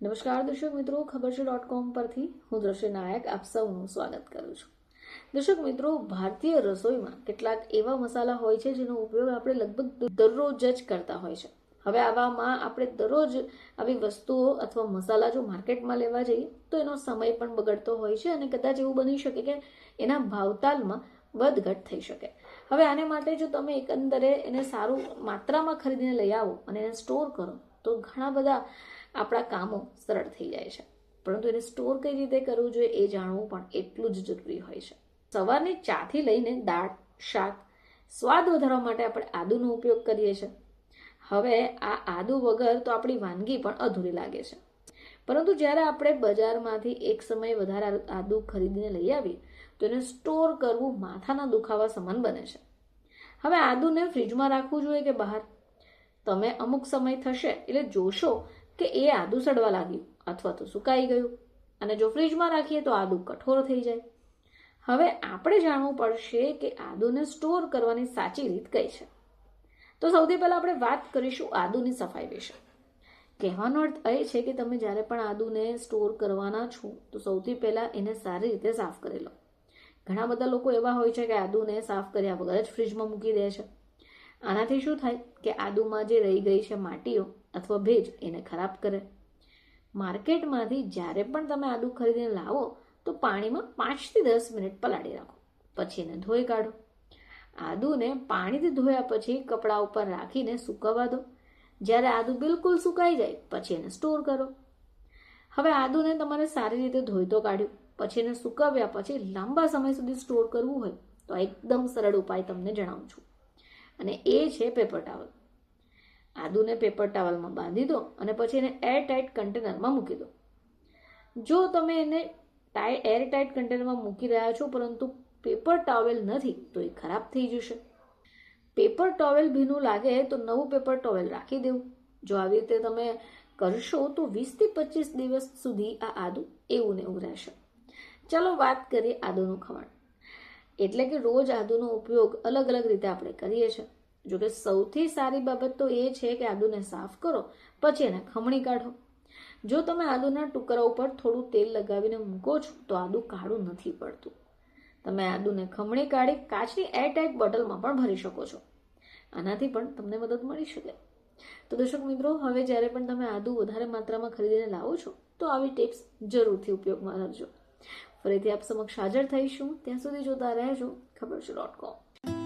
નમસ્કાર દર્શક મિત્રો, ખબર છે ડોટ કોમ પરથી હું દ્રશ્ય નાયક આપ સૌનું સ્વાગત કરું છું. દર્શક મિત્રો, ભારતીય રસોઈમાં કેટલાક એવા મસાલા હોય છે જેનો ઉપયોગ આપણે લગભગ દરરોજ જ કરતા હોય છે. હવે આવામાં આપણે દરરોજ આવી વસ્તુઓ અથવા મસાલા જો માર્કેટમાં લેવા જઈએ, તો એનો સમય પણ બગડતો હોય છે અને કદાચ એવું બની શકે કે એના ભાવતાલમાં વધઘટ થઈ શકે. હવે આને માટે જો તમે એકંદરે એને સારું માત્રામાં ખરીદીને લઈ આવો અને એને સ્ટોર કરો, તો ઘણા બધા આપણા કામો સરળ થઈ જાય છે. પરંતુ એને સ્ટોર કઈ રીતે કરવું જોઈએ એ જાણવું પણ એટલું જ જરૂરી હોય છે. સવારની ચાથી લઈને દાળ, શાક, સ્વાદ વધારવા માટે આપણે આદુનો ઉપયોગ કરીએ છીએ. હવે આ આદુ વગર તો આપણી વાનગી પણ અધૂરી લાગે છે. પરંતુ જ્યારે આપણે બજારમાંથી એક સમયે વધારે આદુ ખરીદીને લઈ આવીએ, તો એને સ્ટોર કરવું માથાના દુખાવા સમાન બને છે. હવે આદુને ફ્રીજમાં રાખવું જોઈએ કે બહાર? તમે અમુક સમય થશે એટલે જોશો કે એ આદુ સડવા લાગ્યું અથવા તો સુકાઈ ગયું. અને જો ફ્રીજમાં રાખીએ તો આદુ કઠોર થઈ જાય. હવે આપણે જાણવું પડશે કે આદુને સ્ટોર કરવાની સાચી રીત કઈ છે. તો સૌથી પહેલાં આપણે વાત કરીશું આદુની સફાઈ વિશે. કહેવાનો અર્થ એ છે કે તમે જ્યારે પણ આદુને સ્ટોર કરવાના છો, તો સૌથી પહેલાં એને સારી રીતે સાફ કરી લો. ઘણા બધા લોકો એવા હોય છે કે આદુને સાફ કર્યા વગર જ ફ્રીજમાં મૂકી દે છે. આનાથી શું થાય કે આદુમાં જે રહી ગઈ છે માટીઓ અથવા ભેજ એને ખરાબ કરે. માર્કેટમાંથી જ્યારે પણ તમે આદુ ખરીદીને લાવો, તો પાણીમાં પાંચથી દસ મિનિટ પલાળી રાખો. પછી એને ધોઈ કાઢો. આદુને પાણીથી ધોયા પછી કપડા ઉપર રાખીને સૂકવવા દો. જ્યારે આદુ બિલકુલ સુકાઈ જાય, પછી એને સ્ટોર કરો. હવે આદુને તમારે સારી રીતે ધોઈ તો કાઢ્યું. પછી એને સુકવ્યા પછી લાંબા સમય સુધી સ્ટોર કરવું હોય, તો એકદમ સરળ ઉપાય તમને જણાવું છું. અને એ છે પેપર ટાવલ આદુને પેપર ટાવલમાં બાંધી દો અને પછી એને એર ટાઇટ કન્ટેનરમાં મૂકી દો. જો તમે એને ટાઈ એર ટાઇટ કન્ટેનરમાં મૂકી રહ્યા છો પરંતુ પેપર ટોવેલ નથી, તો એ ખરાબ થઈ જશે. પેપર ટોવેલ ભીનું લાગે તો નવું પેપર ટોવેલ રાખી દેવું. જો આવી રીતે તમે કરશો તો વીસથી પચીસ દિવસ સુધી આ આદુ એવું ને એવું રહેશે. ચાલો વાત કરીએ આદુનું ખમણ એટલે કે રોજ આદુનો ઉપયોગ અલગ અલગ રીતે આપણે કરીએ છીએ. જોકે સૌથી સારી બાબત તો એ છે કે આદુને સાફ કરો, પછી એને ખમણી કાઢો. જો તમે આદુના ટુકડા ઉપર થોડું તેલ લગાવીને મૂકો છો, તો આદુ કાળું નથી પડતું. તમે આદુને ખમણી કાઢી કાચની એરટાઇટ બોટલમાં પણ ભરી શકો છો. આનાથી પણ તમને મદદ મળી શકે. તો દર્શક મિત્રો, હવે જ્યારે પણ તમે આદુ વધારે માત્રામાં ખરીદીને લાવો છો, તો આવી ટિપ્સ જરૂરથી ઉપયોગમાં કરજો ફરીથી આપ સમક્ષ હાજર થઈશું. ત્યાં સુધી જોતા રહેજો. ખબર છે ડોટ કોમ